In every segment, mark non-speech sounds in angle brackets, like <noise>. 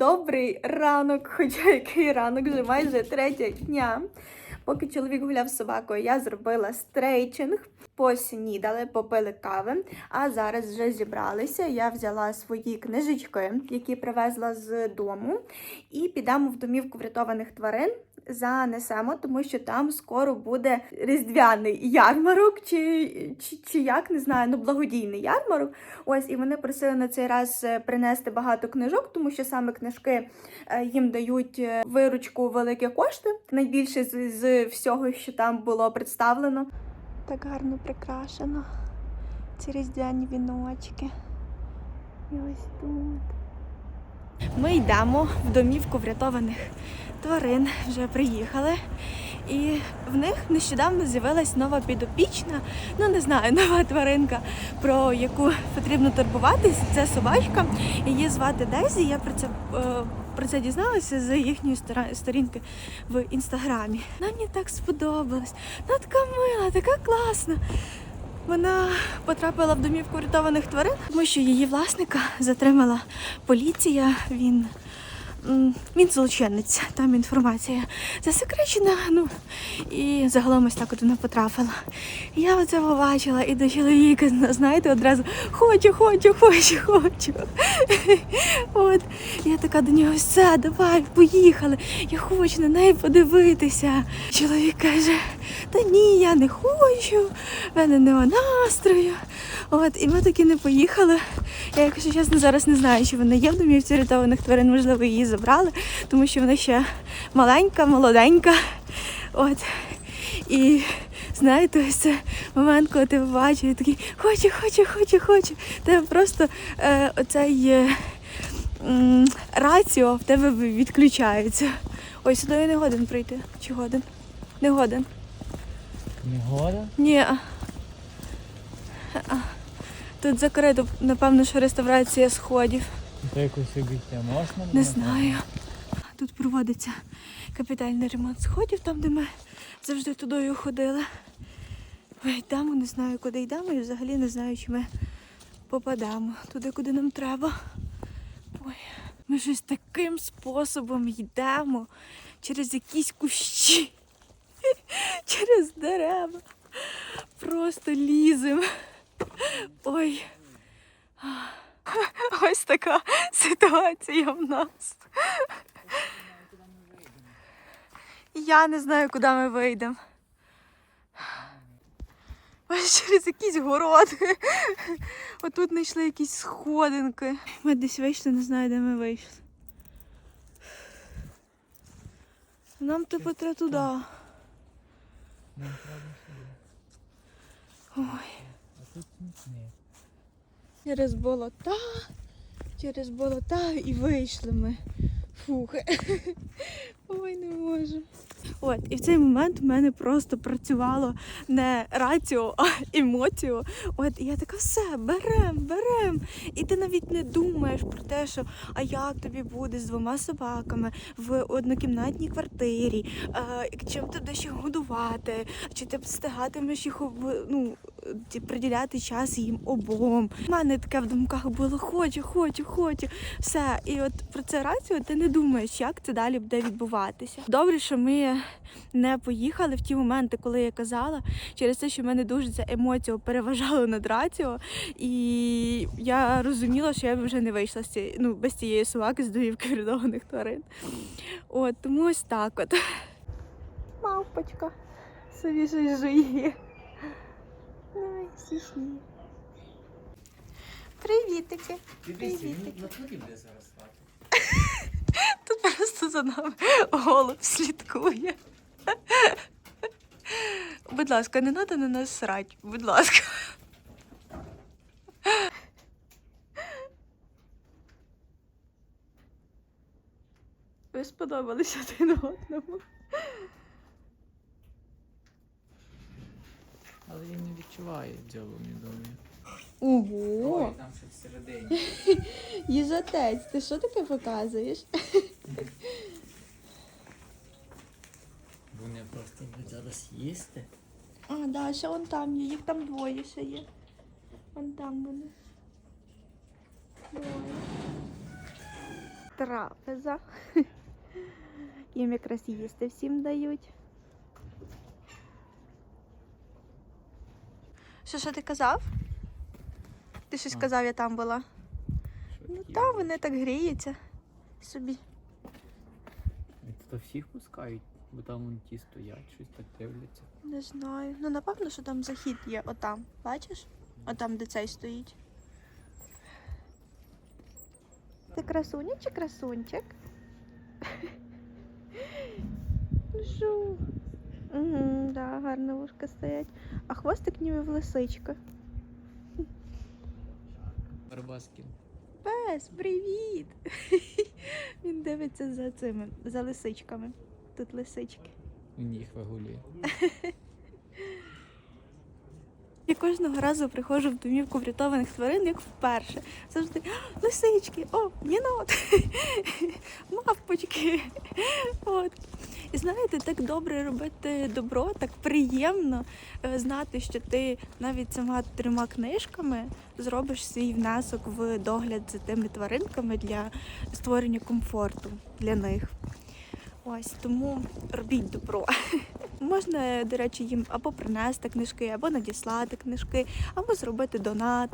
Добрий ранок, хоча який ранок, вже майже третя дня. Поки чоловік гуляв з собакою, я зробила стрейчинг, поснідали, попили кави. А зараз вже зібралися. Я взяла свої книжечки, які привезла з дому, і підемо в домівку врятованих тварин. Занесемо, тому що там скоро буде різдвяний ярмарок, чи, чи, чи як не знаю, ну благодійний ярмарок. Ось і вони просили на цей раз е, принести багато книжок, тому що саме книжки е, їм дають е, виручку великі кошти. Найбільше з, з всього, що там було представлено. Так гарно прикрашено. Ці різдвяні віночки. І ось тут. Ми йдемо в домівку врятованих тварин, вже приїхали. І в них нещодавно з'явилась нова підопічна, ну не знаю, <laughs> нова тваринка, про яку потрібно турбуватись. Це собачка. Її звати Дезі. Я про це е, про це дізналася з їхньої сторінки в інстаграмі. Вона мені так сподобалась. Вона така мила, така класна. Вона потрапила в домівку врятованих тварин, тому що її власника затримала поліція. Він, він злочинець, там інформація засекречена. Ну і загалом ось так от вона потрапила. Я оце побачила і до чоловіка, знаєте, одразу хочу, хочу, хочу, хочу. От я така до нього, все, давай, поїхали. Я хочу на неї подивитися. Чоловік каже, та ні, я не хочу, в мене нема настрою. От, і ми таки не поїхали. Я, якщо чесно, зараз не знаю, чи вона є в домівці рятованих тварин, можливо, її забрали, тому що вона ще маленька, молоденька. От. І знаєте, ось це момент, коли ти побачив, і такий хочу, хочу, хочу, хочу. Тебе просто е, оцей е, м, раціо в тебе відключається. Ой, сюди я не годен прийти. Чи годен? Не годен. Не года? Ні. Тут закрито, напевно, що реставрація сходів. Якось обійти можна? Не знаю. Тут проводиться капітальний ремонт сходів, там, де ми завжди тудою ходили. Ой, йдемо, не знаю, куди йдемо, і взагалі не знаю, чи ми попадемо туди, куди нам треба. Ой, ми щось таким способом йдемо через якісь кущі, <laughs> через дерева. Просто ліземо. Ой. <laughs> Ось така ситуація в нас. Я не знаю, куди ми вийдемо. Ось через якісь городи. Отут знайшли якісь сходинки. Ми десь вийшли, не знаю, де ми вийшли. Нам типу треба туди. Нам треба сюди. Ой. А тут ні. Через болота, через болота і вийшли ми. Фух. <laughs> Ой, не можу. От, і в цей момент в мене просто працювало не раціо, а емоціо. От, і я така, все, берем, берем. І ти навіть не думаєш про те, що а як тобі буде з двома собаками в однокімнатній квартирі, е, чим будеш їх годувати, чи ти встигатимеш їх ну, приділяти час їм обом. У мене таке в думках було хочу, хочу, хочу. Все. І от про це раціо ти не думаєш, як це далі буде відбуватися. Добре, що ми не поїхали в ті моменти, коли я казала, через те, що в мене дуже ця емоція переважала над раціо. І я розуміла, що я б вже не вийшла з цієї, ну, без цієї собаки з домівки врятованих тварин. От, тому ось так от. Мавпочка собі щось жує. Ай, смішні. Привітики. Привітики. <laughs> Тут просто за нами голуб слідкує. <laughs> Будь ласка, не треба на нас срать. Будь ласка. <laughs> Ви сподобалися один одному. Але він не відчуває дзьобу недовгі. Ого! Ой, там щось всередині. <laughs> Їжатець, ти що таке показуєш? <laughs> Вони просто будуть зараз їсти. А, да, ще вон там є, їх там двоє ще є. Вон там вони. Двоє. трапеза. <laughs> Їм якраз їсти всім дають. Що, що ти казав? Ти щось А. казав, я там була. Ну там вони так гріються собі. То всіх пускають, бо там вон ті стоять, щось так дивляться. Не знаю. Ну напевно, що там захід є отам. Бачиш? Отам, де цей стоїть. Ти красуня чи красунчик? Ну що? Угу, да, гарно вушка стоять. А хвостик ніби в лисичка. Барбаскін. Пес, привіт! <laughs> Він дивиться за цими, за лисичками. Тут лисички. Він їх вигулює. <laughs> Я кожного разу приходжу в домівку врятованих тварин, як вперше. Завжди лисички, о, єнот, <laughs> мавпочки. От. І знаєте, так добре робити добро, так приємно е, знати, що ти навіть сама трьома книжками зробиш свій внесок в догляд за тими тваринками для створення комфорту для них. Ось тому робіть добро. <laughs> Можна, до речі, їм або принести книжки, або надіслати книжки, або зробити донат.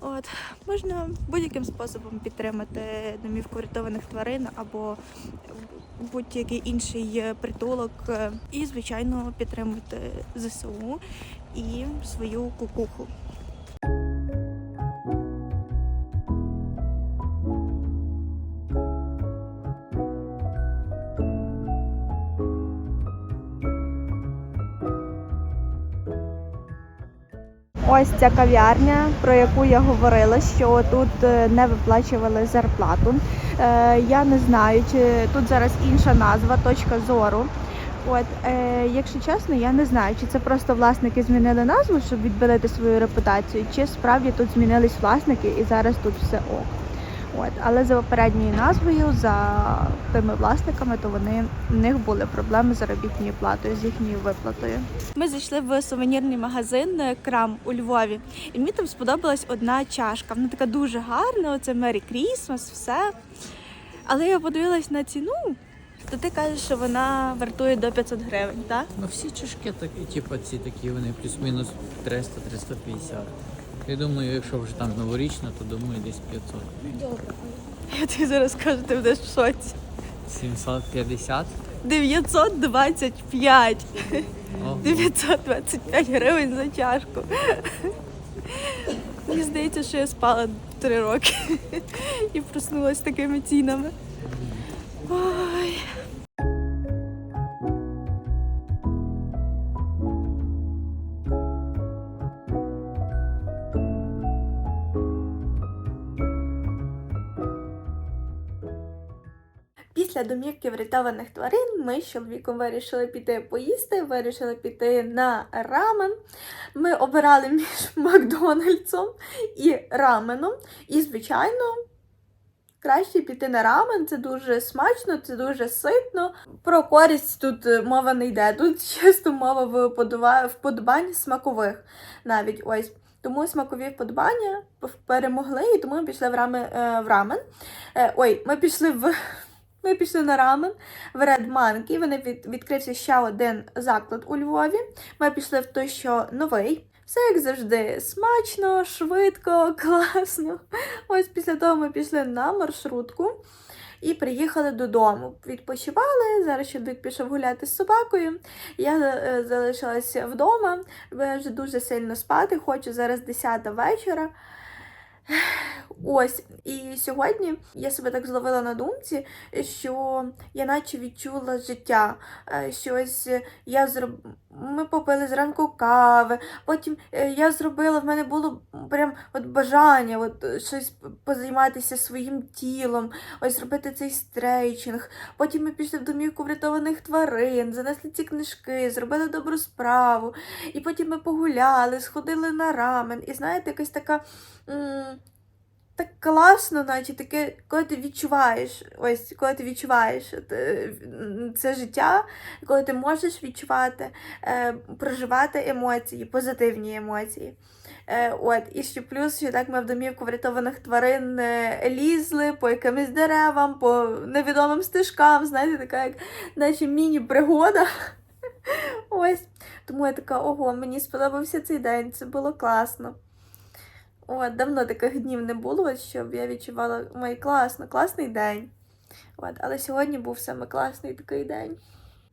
От можна будь-яким способом підтримати домівку рятованих тварин або будь-який інший е, притулок. е, І, звичайно, підтримувати ЗСУ і свою кукуху. Ось ця кав'ярня, про яку я говорила, що тут е, не виплачували зарплату. Е, Я не знаю, чи тут зараз інша назва, точка зору. От, е, якщо чесно, я не знаю, чи це просто власники змінили назву, щоб відбилити свою репутацію, чи справді тут змінились власники і зараз тут все ок. От, але за попередньою назвою, за тими власниками, то вони в них були проблеми з заробітною платою, з їхньою виплатою. Ми зайшли в сувенірний магазин е, Крам у Львові, і мені там сподобалась одна чашка. Вона така дуже гарна, оце Мері Крісмас, все. Але я подивилась на ціну, то ти кажеш, що вона вартує до 500 гривень, так? Ну всі чашки такі, типу ці такі, вони плюс-мінус 300-350. Я думаю, якщо вже там новорічна, то думаю десь 500. Я тобі зараз кажу, ти будеш в шоці. 750? 925. Ого. 925 гривень за чашку. Мені здається, що я спала три роки і проснулася такими цінами. Ой. Після домівки врятованих тварин ми з чоловіком вирішили піти поїсти, вирішили піти на рамен. Ми обирали між <laughs> Макдональдсом і раменом. І, звичайно, краще піти на рамен. Це дуже смачно, це дуже ситно. Про користь тут е, мова не йде. Тут <laughs> чисто мова вподобань смакових навіть ось. Тому смакові вподобання перемогли, і тому ми пішли в рамен. Е, в рамен. Е, ой, ми пішли в. Ми пішли на рамен в Red Monkey. Вони від, відкрився ще один заклад у Львові. Ми пішли в той, що новий. Все як завжди, смачно, швидко, <laughs> класно. Ось після того ми пішли на маршрутку і приїхали додому. Відпочивали. Зараз чоловік пішов гуляти з собакою. Я е, залишилася вдома, вже дуже сильно спати. Хочу зараз 10 вечора. Ось, і сьогодні я себе так зловила на думці, що я наче відчула життя. Е, Щось я зроб... Ми попили зранку кави, потім е, я зробила, в мене було прям от бажання от, е, щось позайматися своїм тілом, ось зробити цей стрейчинг. Потім ми пішли в домівку врятованих тварин, занесли ці книжки, зробили добру справу. І потім ми погуляли, сходили на рамен. І знаєте, якась така. Так класно, наче таке, коли ти відчуваєш, ось коли ти відчуваєш е, це життя, коли ти можеш відчувати, е, проживати емоції, позитивні емоції. Е, от, і ще плюс, що так ми в домівку врятованих тварин е, лізли по якимось деревам, по невідомим стежкам, знаєте, така як наче міні-пригода. <laughs> Ось. Тому я така, ого, мені сподобався цей день, це було класно. От, давно таких днів не було, щоб я відчувала, ой, класно, класний день. От, але сьогодні був саме класний такий день.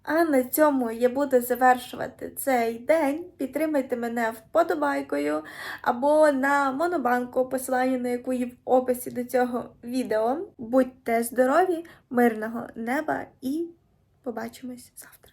А на цьому я буду завершувати цей день. Підтримайте мене вподобайкою або на монобанку, посилання на яку є в описі до цього відео. Будьте здорові, мирного неба і побачимось завтра.